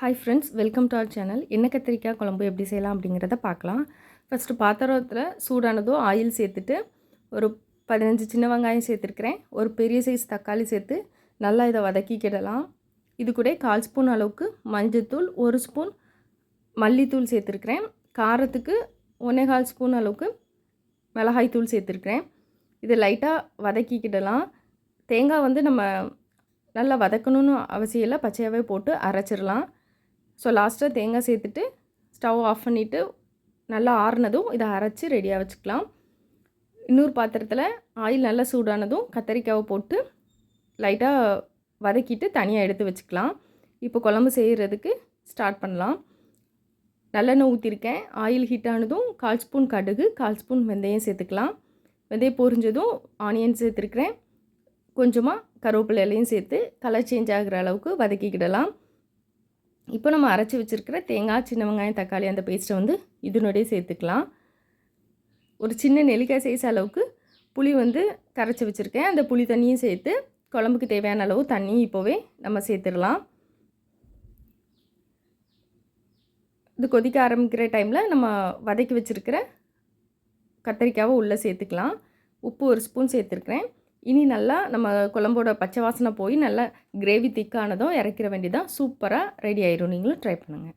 Hi friends welcome to our channel என்ன கத்திரிக்காய் குழம்பு எப்படி செய்யலாம் அப்படிங்கிறத பார்க்கலாம். ஃபஸ்ட்டு பாத்திரத்தில் சூடானதோ ஆயில் சேர்த்துட்டு ஒரு பதினஞ்சு சின்ன வெங்காயம் சேர்த்துருக்கிறேன். ஒரு பெரிய சைஸ் தக்காளி சேர்த்து நல்லா இதை வதக்கிக்கிடலாம் இது கூட கால் ஸ்பூன் அளவுக்கு மஞ்சத்தூள் ஒரு ஸ்பூன் மல்லித்தூள் சேர்த்துருக்கிறேன். காரத்துக்கு ஒன்றே கால் ஸ்பூன் அளவுக்கு மிளகாய் தூள் சேர்த்துருக்கிறேன். இதை லைட்டாக வதக்கிக்கிடலாம் தேங்காய் வந்து நம்ம நல்லா வதக்கணும்னு அவசியம் இல்லை பச்சையாகவே போட்டு அரைச்சிடலாம். ஸோ லாஸ்ட்டாக தேங்காய் சேர்த்துட்டு ஸ்டவ் ஆஃப் பண்ணிவிட்டு நல்லா ஆறுனதும் இதை அரைச்சி ரெடியாக வச்சுக்கலாம். இன்னொரு பாத்திரத்தில் ஆயில் நல்லா சூடானதும் கத்தரிக்காவை போட்டு லைட்டாக வதக்கிட்டு தனியாக எடுத்து வச்சுக்கலாம். இப்போ குழம்பு செய்கிறதுக்கு ஸ்டார்ட் பண்ணலாம். நல்லெண்ணெய் ஊற்றிருக்கேன் ஆயில் ஹீட் ஆனதும் கால் ஸ்பூன் கடுகு கால் ஸ்பூன் வெந்தயம் சேர்த்துக்கலாம். வெந்தயம் பொரிஞ்சதும் ஆனியன் சேர்த்துருக்குறேன். கொஞ்சமாக கருவேப்பிலை இலையும் சேர்த்து கலர் சேஞ்ச் ஆகிற அளவுக்கு வதக்கிக்கிடலாம். இப்போ நம்ம அரைச்சி வச்சுருக்கிற தேங்காய் சின்ன வெங்காயம் தக்காளி அந்த பேஸ்ட்டை வந்து இதனுடைய சேர்த்துக்கலாம். ஒரு சின்ன நெல்லிக்காய் சைஸ் அளவுக்கு புளி வந்து கரைச்சி வச்சுருக்கேன். அந்த புளி தண்ணியும் சேர்த்து குழம்புக்கு தேவையான அளவு தண்ணி இப்போவே நம்ம சேர்த்துடலாம். இது கொதிக்க ஆரம்பிக்கிற டைமில் நம்ம வதக்கி வச்சுருக்கிற கத்திரிக்காவை உள்ளே சேர்த்துக்கலாம். உப்பு ஒரு ஸ்பூன் சேர்த்துருக்குறேன். இனி நல்லா நம்ம குழம்போட பச்சை வாசனை போய் நல்லா கிரேவி திக்கானதும் இறக்கிற வேண்டியதான் சூப்பராக ரெடி ஆயிரும். நீங்களும் ட்ரை பண்ணுங்கள்